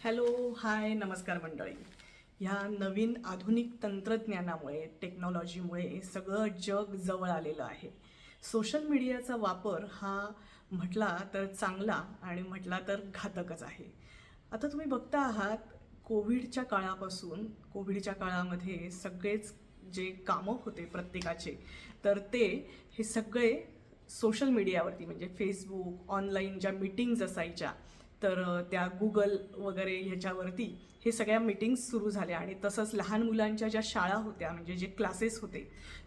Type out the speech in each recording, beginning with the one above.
Hello hi नमस्कार मंडळी. ह्या नवीन आधुनिक तंत्रज्ञानामुळे टेक्नॉलॉजीमुळे सगळं जग जवळ आलेलं आहे. सोशल मीडियाचा वापर हा म्हटला तर चांगला आणि म्हटला तर घातकच आहे. आता तुम्ही बघता आहात कोविडच्या काळापासून कोविडच्या काळामध्ये सगळेच जे कामं होते प्रत्येकाचे तर ते हे सगळे सोशल मीडियावरती म्हणजे फेसबुक ऑनलाईन ज्या मीटिंग्ज असायच्या तर त्या गुगल वगैरे ह्याच्यावरती हे सगळ्या मीटिंग्स सुरू झाल्या आणि तसंच लहान मुलांच्या ज्या शाळा होत्या म्हणजे जे क्लासेस होते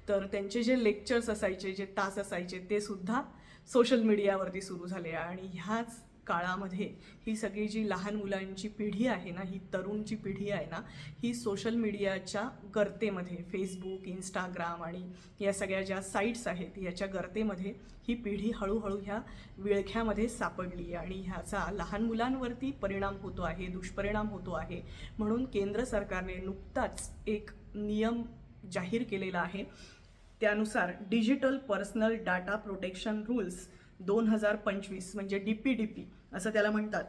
तर त्यांचे जे लेक्चर्स असायचे जे तास असायचे ते सुद्धा सोशल मीडियावरती सुरू झाले आणि ह्याच काळामध्ये ही सगळी जी लहान मुलांची पिढी आहे ना ही तरुणची पिढी आहे ना ही सोशल मीडियाच्या गर्तेमध्ये फेसबुक इंस्टाग्राम आणि या सगळ्या ज्या साईट्स आहेत याच्या गर्तेमध्ये ही पिढी हळूहळू ह्या विळख्यामध्ये सापडली आणि ह्याचा लहान मुलांवरती परिणाम होतो आहे दुष्परिणाम होतो आहे. म्हणून केंद्र सरकारने नुकताच एक नियम जाहीर केलेला आहे. त्यानुसार digital personal data protection rules दोन हजार पंचवीस म्हणजे डी पी डी पी असं त्याला म्हणतात.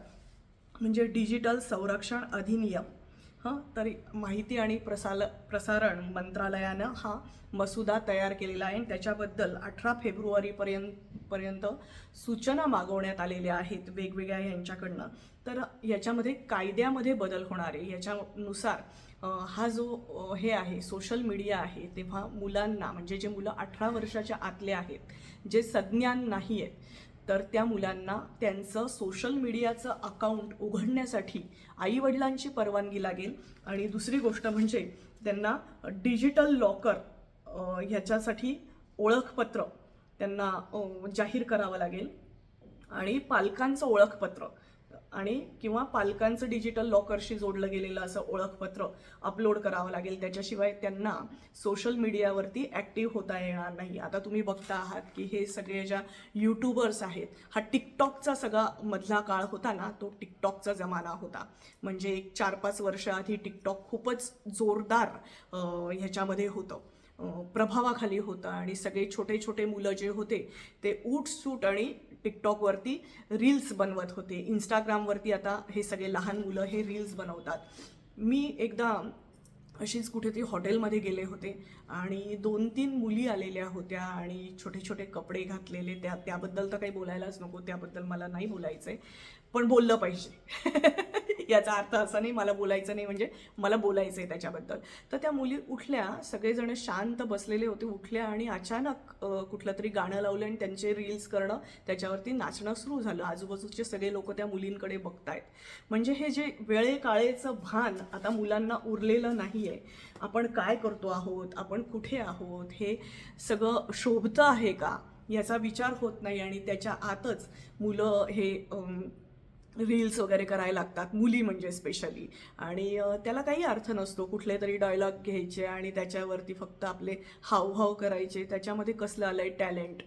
म्हणजे डिजिटल संरक्षण अधिनियम. हां तर माहिती आणि प्रसाल प्रसारण मंत्रालयानं हा मसुदा तयार केलेला आहे आणि त्याच्याबद्दल अठरा फेब्रुवारीपर्यंत पर्यंत सूचना मागवण्यात आलेल्या आहेत वेगवेगळ्या यांच्याकडनं. तर याच्यामध्ये कायद्यामध्ये बदल होणार आहे. याच्यानुसार हा जो हे आहे सोशल मीडिया आहे तेव्हा मुलांना म्हणजे जे मुलं अठरा वर्षाच्या आतले आहेत जे सज्ञान नाही आहेत तर त्या मुलांना त्यांचं सोशल मीडियाचं अकाउंट उघडण्यासाठी आईवडिलांची परवानगी लागेल. आणि दुसरी गोष्ट म्हणजे त्यांना डिजिटल लॉकर ह्याच्यासाठी ओळखपत्र त्यांना जाहीर करावं लागेल. आणि पालकांचं ओळखपत्र आणि किंवा पालकांचं डिजिटल लॉकरशी जोडलं गेलेलं असं ओळखपत्र अपलोड करावं लागेल. त्याच्याशिवाय त्यांना सोशल मीडियावरती ॲक्टिव्ह होता येणार नाही. आता तुम्ही बघता आहात की हे सगळे ज्या यूट्यूबर्स आहेत हा टिकटॉकचा सगळा मधला काळ होता ना तो टिकटॉकचा जमाना होता. म्हणजे एक चार पाच वर्ष आधी टिकटॉक खूपच जोरदार ह्याच्यामध्ये होतं. प्रभावाखाली होता आणि सगळे छोटे छोटे मुलं जे होते ते ऊट सूट आणि टिकटॉकवरती रील्स बनवत होते. इंस्टाग्रामवरती आता हे सगळे लहान मुलं हे रील्स बनवतात. मी एकदा अशीच कुठेतरी हॉटेलमध्ये गेले होते आणि दोन तीन मुली आलेल्या होत्या आणि छोटे छोटे कपडे घातलेले. त्या त्याबद्दल तर काही बोलायलाच नको त्याबद्दल मला नाही बोलायचं आहे पण बोललं पाहिजे. याचा अर्थ असा नाही मला बोलायचं नाही म्हणजे मला बोलायचं आहे त्याच्याबद्दल. तर त्या मुली उठल्या सगळेजण शांत बसलेले होते उठल्या आणि अचानक कुठलं तरी गाणं लावलं आणि त्यांचे रील्स करणं त्याच्यावरती नाचणं सुरू झालं. आजूबाजूचे सगळे लोक त्या मुलींकडे बघतायत. म्हणजे हे जे वेळे काळेचं भान आता मुलांना उरलेलं नाही आहे आपण काय करतो आहोत? आपण कुठे आहोत? हे सगळं शोभतं आहे का? याचा विचार होत नाही आणि त्याच्या आतच मुलं हे रील्स वगैरे करायला लागतात मुली म्हणजे स्पेशली आणि त्याला काही अर्थ नसतो कुठले तरी डायलॉग घ्यायचे आणि त्याच्यावरती फक्त आपले हावभाव करायचे त्याच्यामध्ये कसलं आलंय टॅलेंट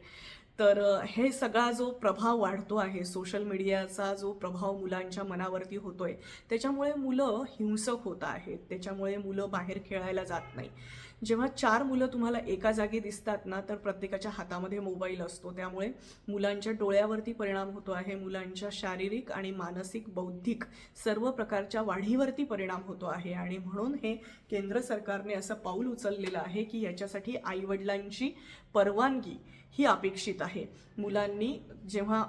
तर हे सगळा जो प्रभाव वाढतो आहे सोशल मीडियाचा जो प्रभाव मुलांच्या मनावरती होतोय त्याच्यामुळे मुलं हिंसक होत आहेत. त्याच्यामुळे मुलं बाहेर खेळायला जात नाही. जेव्हा चार मुलं तुम्हाला एका जागी दिसतात ना तर प्रत्येकाच्या हातामध्ये मोबाईल असतो. त्यामुळे मुलांच्या डोळ्यावरती परिणाम होतो आहे. मुलांच्या शारीरिक आणि मानसिक बौद्धिक सर्व प्रकारच्या वाढीवरती परिणाम होतो आहे. आणि म्हणून हे केंद्र सरकारने असं पाऊल उचललेलं आहे की याच्यासाठी आईवडिलांची परवानगी ही अपेक्षित आहे. आहे. मुलांनी जेव्हा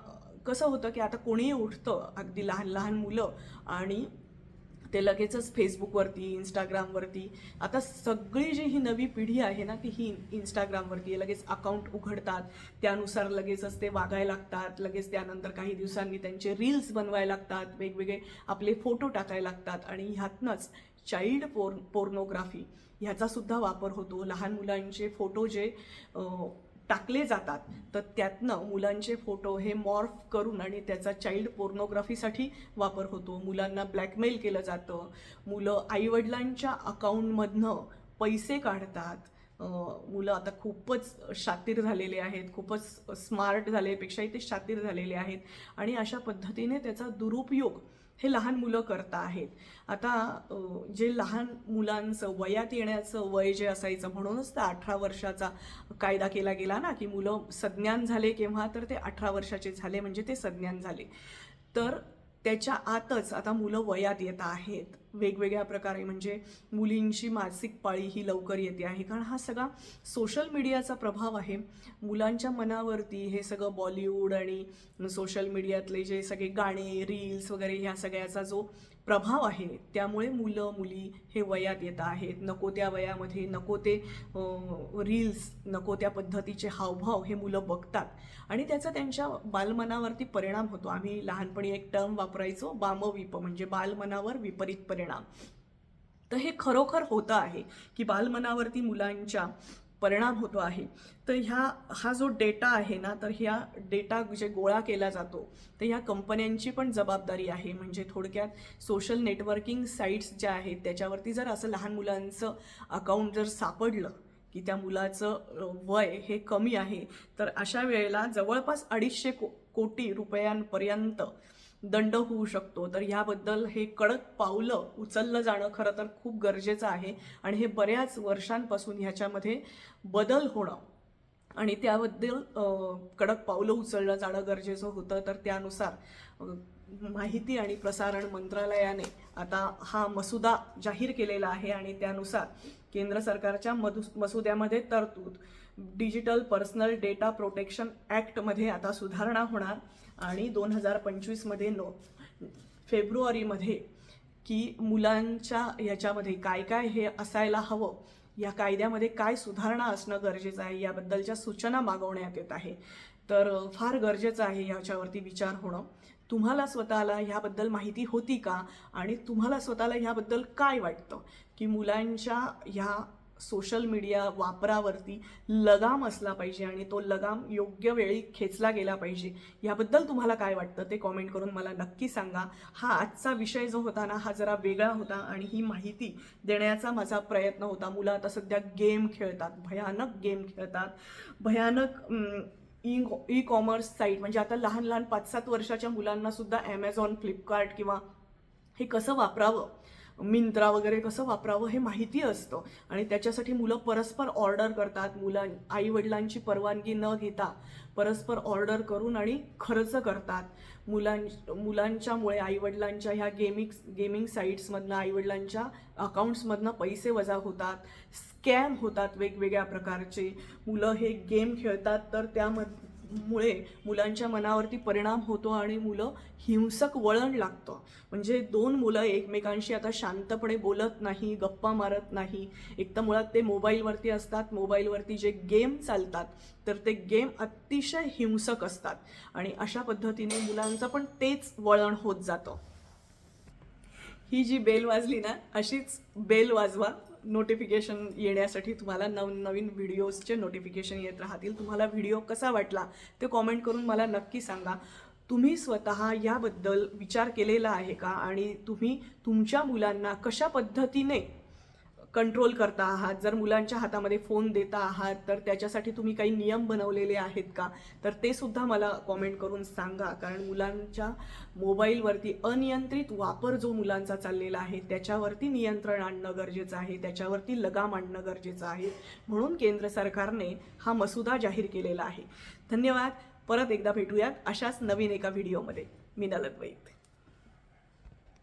कसं होतं की आता कोणीही उठतं अगदी लहान लहान मुलं आणि ते लगेचच फेसबुकवरती इंस्टाग्रामवरती आता सगळी जी ही नवी पिढी आहे ना ती ही इंस्टाग्रामवरती लगेच अकाउंट उघडतात त्यानुसार लगेचच ते वागायला लागतात लगेच त्यानंतर काही दिवसांनी त्यांचे रील्स बनवायला लागतात वेगवेगळे आपले फोटो टाकायला लागतात आणि ह्यातनंच चाइल्ड पोर पोर्नोग्राफी ह्याचासुद्धा वापर होतो. लहान मुलांचे फोटो जे टाकले जातात. तर त्यातनं मुलांचे फोटो हे मॉर्फ करून आणि त्याचा चाइल्ड पोर्नोग्राफीसाठी वापर होतो. मुलांना ब्लॅकमेल केलं जातं. मुलं आईवडिलांच्या अकाउंटमधनं पैसे काढतात. मुलं आता खूपच शातीर झालेले आहेत खूपच स्मार्ट झालेपेक्षाही ते शातीर झालेले आहेत. आणि अशा पद्धतीने त्याचा दुरुपयोग हे लहान मुलं करत आहेत. आता जे लहान मुलांचं वयात येण्याचं वय जे असायचं म्हणूनच तर अठरा वर्षाचा कायदा केला गेला ना की मुलं सज्ञान झाले केव्हा तर ते अठरा वर्षाचे झाले म्हणजे ते सज्ञान झाले. तर त्याच्या आतच आता मुलं वयात येत आहेत. वेगवेगळ्या प्रकारे म्हणजे मुलींची मासिक पाळी ही लवकर येते आहे. कारण हा सगळा सोशल मीडियाचा प्रभाव आहे. मुलांच्या मनावरती हे सगळं बॉलिवूड आणि सोशल मीडियातले जे सगळे गाणे रील्स वगैरे ह्या सगळ्याचा जो प्रभाव आहे त्यामुळे मुलं मुली हे वयात येत आहेत. नको त्या वयामध्ये नको ते रील्स नको त्या पद्धतीचे हावभाव हे मुलं बघतात. आणि त्याचा त्यांच्या बालमनावरती परिणाम होतो. आम्ही लहानपणी एक टर्म वापरायचो बामविप म्हणजे बालमनावर विपरीत परिणाम. तर हे खरोखर होतं आहे की बालमनावरती मुलांच्या परिणाम होतो आहे. तर ह्या हा जो डेटा आहे ना तर ह्या डेटा जे गोळा केला जातो तर ह्या कंपन्यांची पण जबाबदारी आहे. म्हणजे थोडक्यात सोशल नेटवर्किंग साईट्स ज्या आहेत त्याच्यावरती जर असं लहान मुलांचं अकाउंट जर सापडलं की त्या मुलाचं वय हे कमी आहे तर अशा वेळेला जवळपास अडीचशे को कोटी रुपयांपर्यंत दंड होऊ शकतो. तर ह्याबद्दल हे कडक पावलं उचललं जाणं खरं तर खूप गरजेचं आहे आणि हे बऱ्याच वर्षांपासून ह्याच्यामध्ये बदल होणं आणि त्याबद्दल कडक पावलं उचललं जाणं गरजेचं होतं. तर त्यानुसार माहिती आणि प्रसारण मंत्रालयाने आता हा मसुदा जाहीर केलेला आहे आणि त्यानुसार केंद्र सरकारच्या मधु मसुद्यामध्ये तरतूद डिजिटल पर्सनल डेटा प्रोटेक्शन ॲक्टमध्ये आता सुधारणा होणार. आणि दोन हजार पंचवीसमध्ये नो फेब्रुवारीमध्ये की मुलांच्या ह्याच्यामध्ये काय काय हे असायला हवं या कायद्यामध्ये काय सुधारणा असणं गरजेचं आहे याबद्दलच्या सूचना मागवण्यात येत आहे. तर फार गरजेचं आहे ह्याच्यावरती विचार होणं. तुम्हाला स्वतःला ह्याबद्दल माहिती होती का? आणि तुम्हाला स्वतःला ह्याबद्दल काय वाटतं? की मुलांच्या ह्या सोशल मीडिया वापरावरती लगाम असला पाहिजे आणि तो लगाम योग्य वेळी खेचला गेला पाहिजे याबद्दल तुम्हाला काय वाटतं? ते कॉमेंट करून मला नक्की सांगा. हा आजचा विषय जो होता ना हा जरा वेगळा होता आणि ही माहिती देण्याचा माझा प्रयत्न होता. मुलं आता सध्या गेम खेळतात भयानक गेम खेळतात. भयानक ई ई कॉमर्स साईट म्हणजे आता लहान लहान पाच सात वर्षाच्या मुलांना सुद्धा ॲमेझॉन फ्लिपकार्ट किंवा हे कसं वापरावं? मिंत्रा वगैरे कसं वापरावं हे माहिती असतं. आणि त्याच्यासाठी मुलं परस्पर ऑर्डर करतात. मुलां आई वडिलांची परवानगी न घेता परस्पर ऑर्डर करून आणि खर्च करतात. मुलां मुलांच्यामुळे आईवडिलांच्या ह्या गेमिंग गेमिंग साईट्समधनं आईवडिलांच्या अकाउंट्समधनं पैसे वजा होतात. स्कॅम होतात वेगवेगळ्या प्रकारचे. मुलं हे गेम खेळतात तर त्यामध्ये मुळे मुलांच्या मनावरती परिणाम होतो आणि मुलं हिंसक वळण लागतं. म्हणजे दोन मुलं एकमेकांशी आता शांतपणे बोलत नाही गप्पा मारत नाही. एक तर मुळात ते मोबाईलवरती असतात मोबाईलवरती जे गेम चालतात तर ते गेम अतिशय हिंसक असतात. आणि अशा पद्धतीने मुलांचं पण तेच वळण होत जातं. ही जी बेल वाजली ना अशीच बेल वाजवा. नोटिफिकेशन येण्यासाठी तुम्हाला नवनवीन व्हिडिओजचे नोटिफिकेशन येत राहतील. तुम्हाला व्हिडिओ कसा वाटला ते कॉमेंट करून मला नक्की सांगा. तुम्ही स्वतः याबद्दल विचार केलेला आहे का? आणि तुम्ही तुमच्या मुलांना कशा पद्धतीने कंट्रोल करता आहात. जर मुलांच्या हातामध्ये फोन देता आहात तर त्याच्यासाठी तुम्ही काही नियम बनवलेले आहेत का? तर ते सुद्धा मला कॉमेंट करून सांगा. कारण मुलांच्या मोबाईलवरती अनियंत्रित वापर जो मुलांचा चाललेला आहे त्याच्यावरती नियंत्रण आणणं गरजेचं आहे. त्याच्यावरती लगाम आणणं गरजेचं आहे. म्हणून केंद्र सरकारने हा मसुदा जाहीर केलेला आहे. धन्यवाद. परत एकदा भेटूयात अशाच नवीन एका व्हिडिओमध्ये मी नलत वैद.